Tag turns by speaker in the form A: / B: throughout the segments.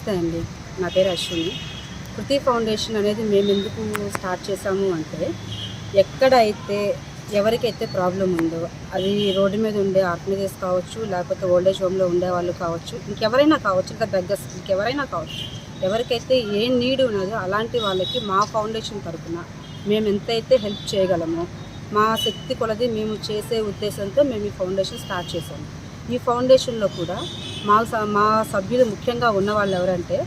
A: నమస్తే అండి. నా పేరు అశ్విని. కృతి ఫౌండేషన్ అనేది మేము ఎందుకు స్టార్ట్ చేసాము అంటే ఎక్కడైతే ఎవరికైతే ప్రాబ్లం ఉందో అది రోడ్డు మీద ఉండే ఆర్ఫనేజెస్ కావచ్చు లేకపోతే ఓల్డేజ్ హోమ్లో ఉండే వాళ్ళు కావచ్చు ఇంకెవరైనా కావచ్చు ఇంకా బెగ్గర్స్ ఇంకెవరైనా కావచ్చు ఎవరికైతే ఏ నీడ్ ఉన్నదో అలాంటి వాళ్ళకి మా ఫౌండేషన్ తరఫున మేము ఎంతైతే హెల్ప్ చేయగలమో మా శక్తి కొలది మేము చేసే ఉద్దేశంతో మేము ఈ ఫౌండేషన్ స్టార్ట్ చేసాము ఈ ఫౌండేషన్లో కూడా మా మా సభ్యులు ముఖ్యంగా ఉన్న వాళ్ళు ఎవరంటే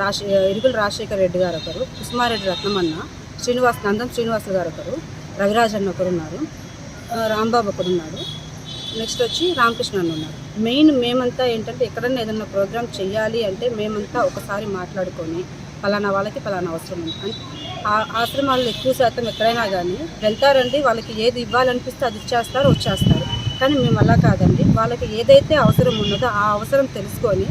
A: రాశే ఇరుగుల రాజశేఖర రెడ్డి గారు ఒకరు కుసుమారెడ్డి రత్నమన్న శ్రీనివాస్ నందం శ్రీనివాసులు గారు ఒకరు రవిరాజన్ ఒకరు ఉన్నారు రాంబాబు ఒకరు ఉన్నారు. నెక్స్ట్ వచ్చి రామకృష్ణ అన్న ఉన్నారు. మెయిన్ మేమంతా ఏంటంటే ఎక్కడన్నా ఏదన్నా ప్రోగ్రామ్ చేయాలి అంటే మేమంతా ఒకసారి మాట్లాడుకొని పలానా వాళ్ళకి ఫలానా అవసరం ఉంది అంటే ఆ ఆశ్రమాల్లో ఎక్కువ శాతం ఎక్కడైనా కానీ వెళ్తారండి వాళ్ళకి ఏది ఇవ్వాలనిపిస్తే అది ఇచ్చేస్తారు వచ్చేస్తారు. కానీ మేము అలా కాదండి. వాళ్ళకి ఏదైతే అవసరం ఉన్నదో ఆ అవసరం తెలుసుకొని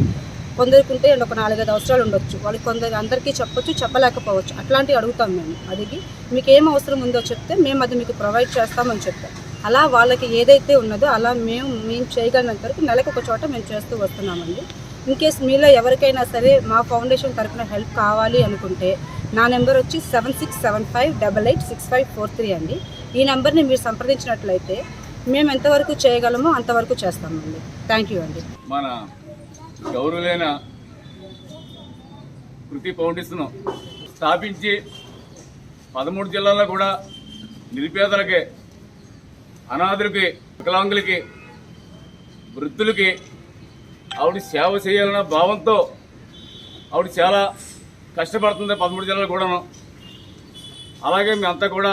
A: కొందరికి ఉంటే ఒక నాలుగైదు అవసరాలు ఉండొచ్చు. వాళ్ళకి కొందరు అందరికీ చెప్పొచ్చు చెప్పలేకపోవచ్చు. అట్లాంటివి అడుగుతాం మేము. అడిగి మీకు ఏం అవసరం ఉందో చెప్తే మేము అది మీకు ప్రొవైడ్ చేస్తామని చెప్తాం. అలా వాళ్ళకి ఏదైతే ఉన్నదో అలా మేము మేము చేయగలిగినంత వరకు నెలకు ఒక చోట మేము చేస్తూ వస్తున్నామండి. ఇన్ కేస్ మీలో ఎవరికైనా సరే మా ఫౌండేషన్ తరఫున హెల్ప్ కావాలి అనుకుంటే నా నెంబర్ వచ్చి seven six seven five double eight six five four three అండి. ఈ నెంబర్ని మీరు సంప్రదించినట్లయితే మేము ఎంతవరకు చేయగలమో అంతవరకు చేస్తామండి. థ్యాంక్ యూ అండి.
B: మన గౌరవులైన కృతి ఫౌండేషన్ స్థాపించి పదమూడు జిల్లాల్లో కూడా నిరుపేదలకి అనాథులకి వికలాంగులకి వృద్ధులకి ఆవిడ సేవ చేయాలన్న భావంతో ఆవిడ చాలా కష్టపడుతుంది పదమూడు జిల్లాలు కూడాను. అలాగే మేమంతా కూడా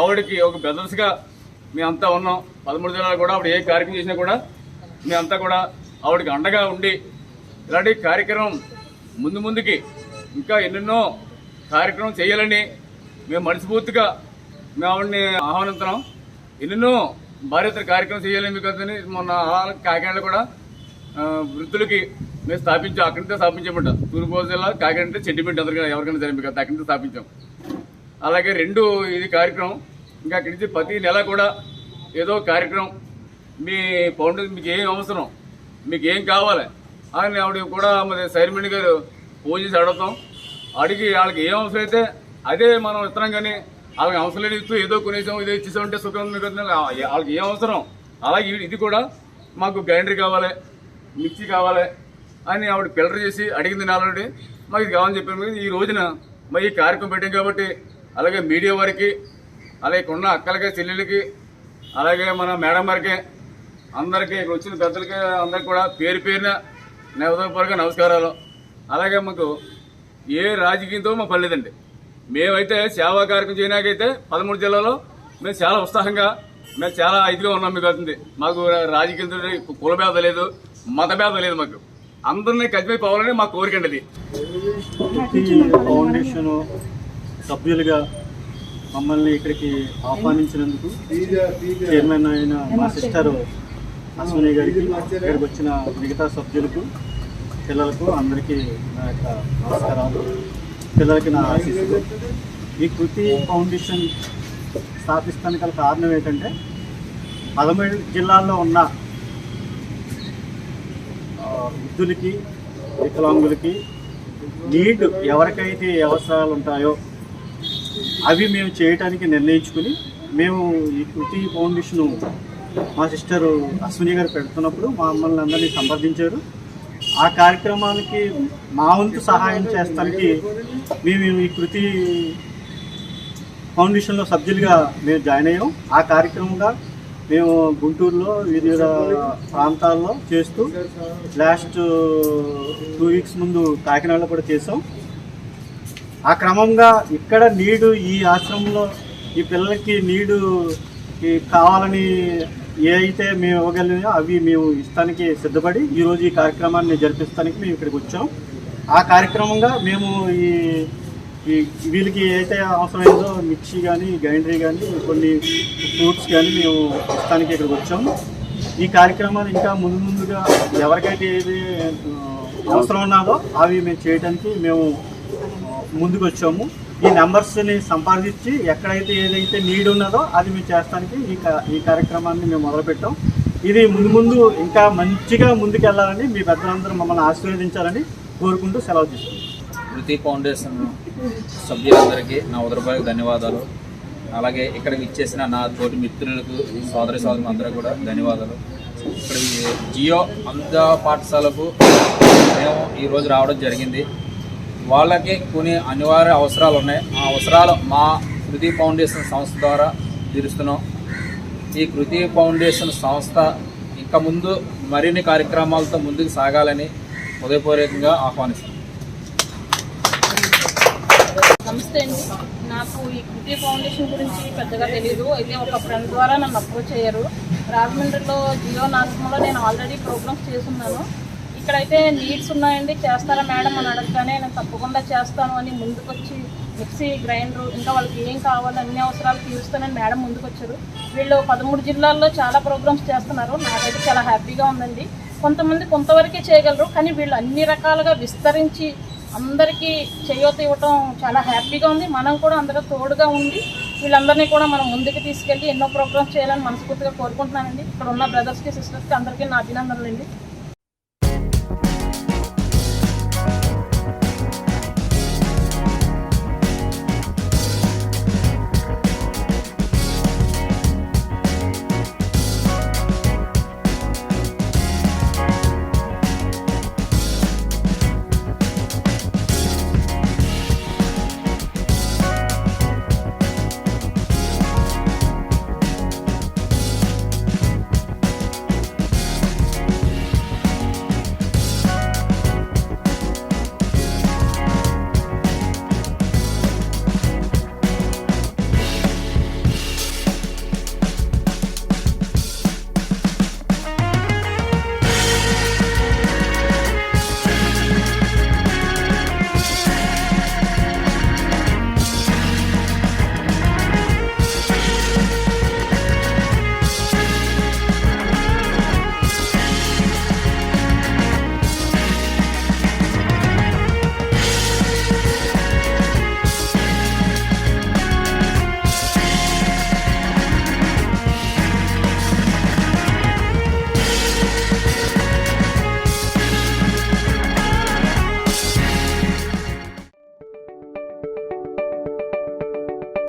B: ఆవిడకి ఒక బెదర్స్గా మేమంతా ఉన్నాం. పదమూడు జిల్లాలు కూడా ఆవిడ ఏ కార్యక్రమం చేసినా కూడా మేమంతా కూడా ఆవిడకి అండగా ఉండి ఇలాంటి కార్యక్రమం ముందు ముందుకి ఇంకా ఎన్నెన్నో కార్యక్రమం చేయాలని మేము మనస్ఫూర్తిగా మేము ఆవిడని ఆహ్వానిస్తున్నాం. ఎన్నెన్నో భార్యతర కార్యక్రమం చేయాలని మీకు అందని మొన్న కాకినాడలో కూడా వృద్ధులకి మేము స్థాపించాం అక్కడితో నుంచే స్థాపించామంట. తూర్పుగోదావరి జిల్లా కాకినాడ అంటే చెడ్డిపెట్టి అందరికీ ఎవరికైనా జరిపి కదా అక్కడితో స్థాపించాం. అలాగే రెండు ఇది కార్యక్రమం. ఇంకా అక్కడి నుంచి ప్రతి నెల కూడా ఏదో కార్యక్రమం. మీ ఫౌండేషన్ మీకు ఏం అవసరం మీకు ఏం కావాలి అని ఆవిడ కూడా మరి సైర్మణి గారు ఫోన్ చేసి అడుగుతాం. అడిగి వాళ్ళకి ఏం అవసరం అయితే అదే మనం ఇస్తున్నాం కానీ వాళ్ళకి అవసరం లేని ఇస్తూ ఏదో కొనేసాం ఇదే ఇచ్చేసామంటే సుఖం వాళ్ళకి ఏం అవసరం? అలాగే ఇది- కూడా మాకు గ్రైండర్ కావాలి మిక్సీ కావాలి అని ఆవిడ ఫిల్టర్ చేసి అడిగింది నాలుగు మాకు ఇది కావాలని చెప్పాను. ఈ రోజున మరి ఈ కార్యక్రమం పెట్టాం కాబట్టి అలాగే మీడియా వారికి అలాగే ఇక్కడున్న అక్కలకి చెల్లెలకి అలాగే మన మేడం గారికి అందరికీ ఇక్కడ వచ్చిన పెద్దలకి అందరికి కూడా పేరు పేరున నా నమస్కారాలు. అలాగే మాకు ఏ రాజకీయంతో మా పని మేమైతే సేవా కార్యక్రమం చేయడానికైతే పదమూడు జిల్లాలో మేము చాలా ఉత్సాహంగా మేము చాలా ఇదిగా ఉన్నాం మీకు అవుతుంది మాకు రాజకీయంతో కుల భేద లేదు మత భేదం లేదు మాకు. అందరినీ కలిపిపోవాలని మా కోరిక అండి అది.
C: ఫౌండేషన్ సభ్యులుగా మమ్మల్ని ఇక్కడికి ఆహ్వానించినందుకు చైర్మన్ అయిన మా సిస్టర్ అశ్విని గారికి ఇక్కడికి వచ్చిన మిగతా సభ్యులకు పిల్లలకు అందరికీ నా యొక్క నమస్కారాలు. పిల్లలకి నా ఆశీస్సులు. ఈ కృతి ఫౌండేషన్ స్థాపిస్తానికి గల కారణం ఏంటంటే పదమూడు జిల్లాల్లో ఉన్న వృద్ధులకి వికలాంగులకి నీడ్ ఎవరికైతే అవసరాలు ఉంటాయో అవి మేము చేయటానికి నిర్ణయించుకుని మేము ఈ కృతి ఫౌండేషన్ మా సిస్టర్ అశ్విని గారు పెడుతున్నప్పుడు మమ్మల్ని అందరినీ సంప్రదించారు. ఆ కార్యక్రమానికి మా వంతు సహాయం చేస్తానికి మేము ఈ కృతి ఫౌండేషన్లో సభ్యులుగా మేము జాయిన్ అయ్యాం. ఆ కార్యక్రమంగా మేము గుంటూరులో వివిధ ప్రాంతాల్లో చేస్తూ లాస్ట్ టూ వీక్స్ ముందు కాకినాడలో కూడా చేసాం. ఆ క్రమంగా ఇక్కడ నీడు ఈ ఆశ్రమంలో ఈ పిల్లలకి నీడు ఈ కావాలని ఏ అయితే మేము ఇవ్వగలిగినా అవి మేము ఇస్తానికి సిద్ధపడి ఈరోజు ఈ కార్యక్రమాన్ని జరిపిస్తానికి మేము ఇక్కడికి వచ్చాం. ఆ కార్యక్రమంగా మేము ఈ వీళ్ళకి ఏదైతే అవసరమైందో మిక్సీ కానీ గ్రైండరీ కానీ కొన్ని ఫ్రూట్స్ కానీ మేము ఇస్తానికి ఇక్కడికి వచ్చాము. ఈ కార్యక్రమాన్ని ఇంకా ముందు ముందుగా ఎవరికైతే ఏది అవసరం ఉన్నదో అవి మేము చేయడానికి మేము ముందుకు వచ్చాము ఈ నెంబర్స్ని సంపాదించి ఎక్కడైతే ఏదైతే నీడ్ ఉన్నదో అది మేము చేస్తానికి ఈ ఈ కార్యక్రమాన్ని మేము మొదలుపెట్టాం. ఇది ముందు ముందు ఇంకా మంచిగా ముందుకెళ్ళాలని మీ పెద్దలందరూ మమ్మల్ని ఆశీర్వదించాలని కోరుకుంటూ సెలవు తీసుకుంటాం
D: వృత్తి ఫౌండేషన్ సభ్యులందరికీ నా ఉదరపాయకు ధన్యవాదాలు. అలాగే ఇక్కడికి ఇచ్చేసిన నా తోటి మిత్రులకు సోదరి సోదరులు అందరూ కూడా ధన్యవాదాలు. ఇక్కడ జియో అంధ పాఠశాలకు మేము ఈరోజు రావడం జరిగింది. వాళ్ళకి కొన్ని అనివార్య అవసరాలు ఉన్నాయి. ఆ అవసరాలు మా కృతి ఫౌండేషన్ సంస్థ ద్వారా తీరుస్తున్నాం. ఈ కృతి ఫౌండేషన్ సంస్థ ఇంకా ముందు మరిన్ని కార్యక్రమాలతో ముందుకు సాగాలని హృదయపూర్వకంగా ఆహ్వానిస్తాం
E: నమస్తే అండి. నాకు ఈ కృతి ఫౌండేషన్ గురించి పెద్దగా తెలియదు అయితే ఒక ఫ్రెండ్ ద్వారా నన్ను అప్రోచ్ అయ్యారు. రాజమండ్రిలో జియో నాశనంలో నేను ఆల్రెడీ ప్రోగ్రామ్స్ చేస్తున్నాను. ఇక్కడైతే నీడ్స్ ఉన్నాయండి. చేస్తారా మేడం అని అడగగానే నేను తప్పకుండా చేస్తాను అని ముందుకొచ్చి మిక్సీ గ్రైండర్ ఇంకా వాళ్ళకి ఏం కావాలి అన్ని అవసరాలు తీరుస్తానని మేడం ముందుకొచ్చారు. వీళ్ళు పదమూడు జిల్లాల్లో చాలా ప్రోగ్రామ్స్ చేస్తున్నారు. నాకైతే చాలా హ్యాపీగా ఉందండి. కొంతమంది కొంతవరకే చేయగలరు కానీ వీళ్ళు అన్ని రకాలుగా విస్తరించి అందరికీ చేయూత ఇవ్వటం చాలా హ్యాపీగా ఉంది. మనం కూడా అందరూ తోడుగా ఉండి వీళ్ళందరినీ కూడా మనం ముందుకు తీసుకెళ్ళి ఎన్నో ప్రోగ్రామ్స్ చేయాలని మనస్ఫూర్తిగా కోరుకుంటున్నానండి. ఇక్కడ ఉన్న బ్రదర్స్కి సిస్టర్స్కి అందరికీ నా అభినందనలు అండి